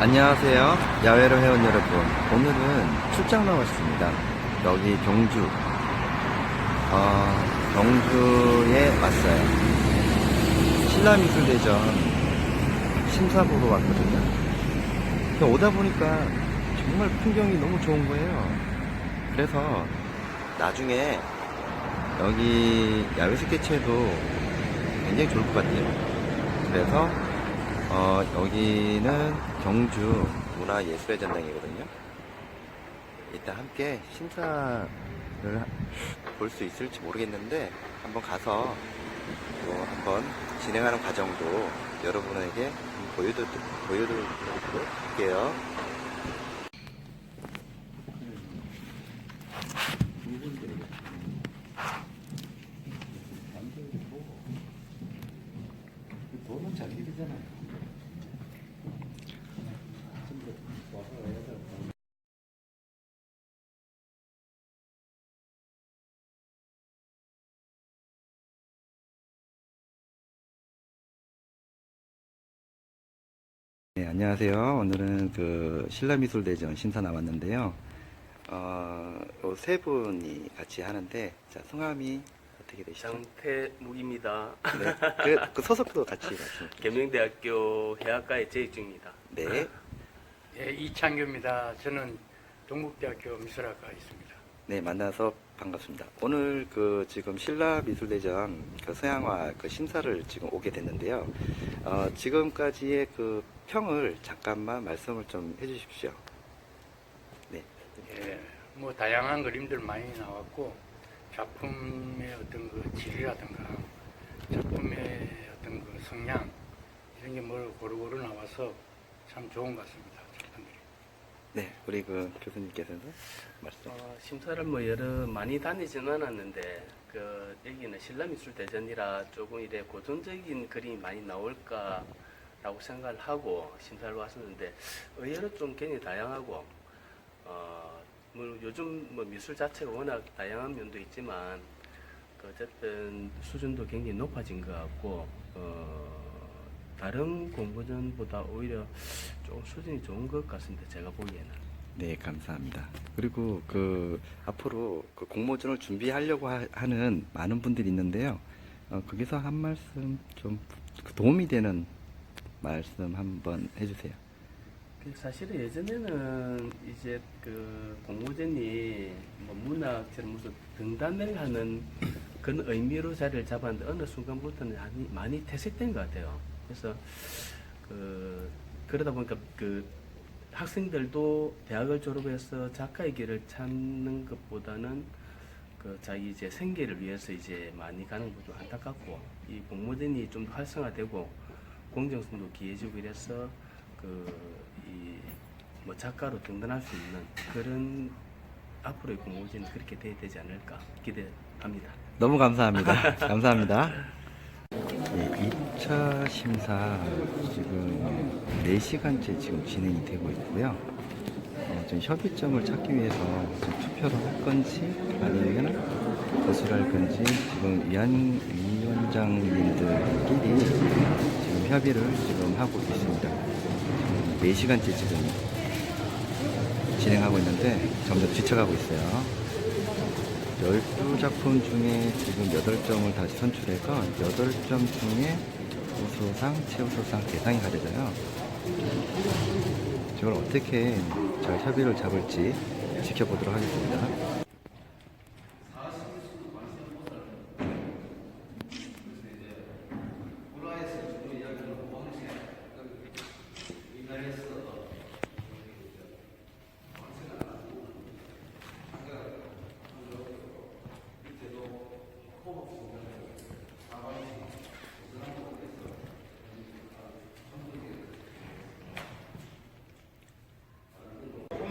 안녕하세요. 야외로 회원 여러분. 오늘은 출장 나왔습니다. 여기 경주. 어, 경주에 왔어요. 신라미술대전 심사 보러 왔거든요. 오다 보니까 정말 풍경이 너무 좋은 거예요. 그래서 나중에 여기 야외 스케치해도 굉장히 좋을 것 같아요. 그래서 어, 여기는 경주 문화예술의 전당이거든요. 이따 함께 심사를 볼 수 있을지 모르겠는데 한번 가서 또 한번 진행하는 과정도 여러분에게 보여드, 보여드리도록 할게요. 돈은 잘 일이잖아요. 네, 안녕하세요. 오늘은 그 신라미술대전 심사 나왔는데요. 어, 요세 분이 같이 하는데, 자, 성함이 어떻게 되시죠? 장태묵입니다. 네, 그, 그 소속도 같이 말씀. 계명대학교 해학과에 재학 중입니다. 네, 예, 이창규입니다. 저는 동국대학교 미술학과 있습니다. 네, 만나서 반갑습니다. 오늘 그 지금 신라미술대전 그 서양화 그 심사를 지금 오게 됐는데요. 어, 지금까지의 그 평을 잠깐만 말씀을 좀 해주십시오. 네, 예, 뭐 다양한 그림들 많이 나왔고 작품의 어떤 그 질이라든가 작품의 어떤 그 성향 이런 게 뭘 고루고루 나와서 참 좋은 것 같습니다. 작품들이. 네, 우리 그 교수님께서는 말씀. 어, 심사를 뭐 여러 많이 다니지는 않았는데 그 여기는 신라미술대전이라 조금 이래 고전적인 그림이 많이 나올까 라고 생각을 하고 심사를 왔었는데 의외로 좀 굉장히 다양하고 어, 뭐 요즘 뭐 미술 자체가 워낙 다양한 면도 있지만 그 어쨌든 수준도 굉장히 높아진 것 같고 어, 다른 공모전보다 오히려 조금 수준이 좋은 것 같습니다. 제가 보기에는. 네, 감사합니다. 그리고 그 앞으로 그 공모전을 준비하려고 하, 는 많은 분들이 있는데요. 어, 거기서 한 말씀 좀그 도움이 되는 말씀 한번 해주세요. 그 사실은 예전에는 이제 그 공모전이 뭐 문학처럼 무슨 등단을 하는 그런 의미로 자리를 잡았는데 어느 순간부터는 많이, 퇴색된 것 같아요. 그래서 그 그러다 보니까 그 학생들도 대학을 졸업해서 작가의 길을 찾는 것보다는 그 자기 이제 생계를 위해서 이제 많이 가는 것도 안타깝고 이 공모전이 좀더 활성화되고 공정성도 기해지고 이래서 그이뭐 작가로 등단할 수 있는 그런 앞으로의 공모전이 그렇게 돼야 되지 않을까 기대합니다. 너무 감사합니다. 감사합니다. 네, 2차 심사 지금 4시간째 지금 진행이 되고 있고요. 어, 좀 협의점을 찾기 위해서 좀 투표를 할 건지 아니면 거절할 건지 지금 위원, 위원장님들끼리 협의를 지금 하고 있습니다. 4시간째 지금 진행하고 있는데 점점 지쳐가고 있어요. 12작품 중에 지금 8점을 다시 선출해서 8점 중에 우수상, 최우수상 대상이 가려져요. 저걸 어떻게 잘 협의를 잡을지 지켜보도록 하겠습니다.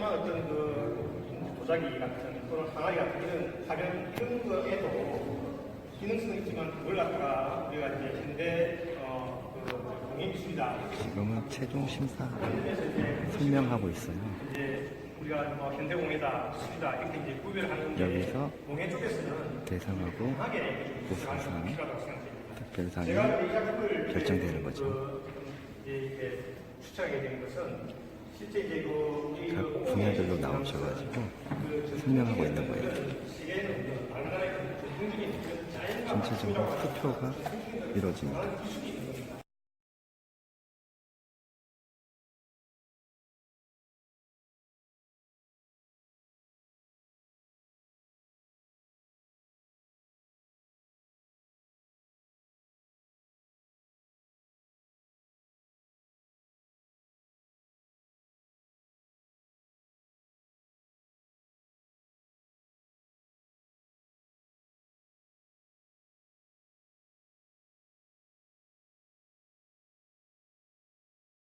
조그만 어떤 그 도자기 같은 또는 항아리 같은 이런 화려한 이런 거에도 기능성은 있지만 그걸 갖다가 우리가 이제 현대 어 그 공예미술이다 지금은 최종 심사를 설명하고 있어요. 이제 우리가 뭐 현대공예다 수리다 이렇게 이제 구별하는 게 여기서 공예 쪽에서는 대상하고 생각합니다. 특별상이 결정되는 거죠. 그 이제 이렇게 추천하게 된 것은 실제 이제 그 분야별로 나오셔가지고 설명하고 있는 거예요. 전체적으로 투표가 이루어집니다.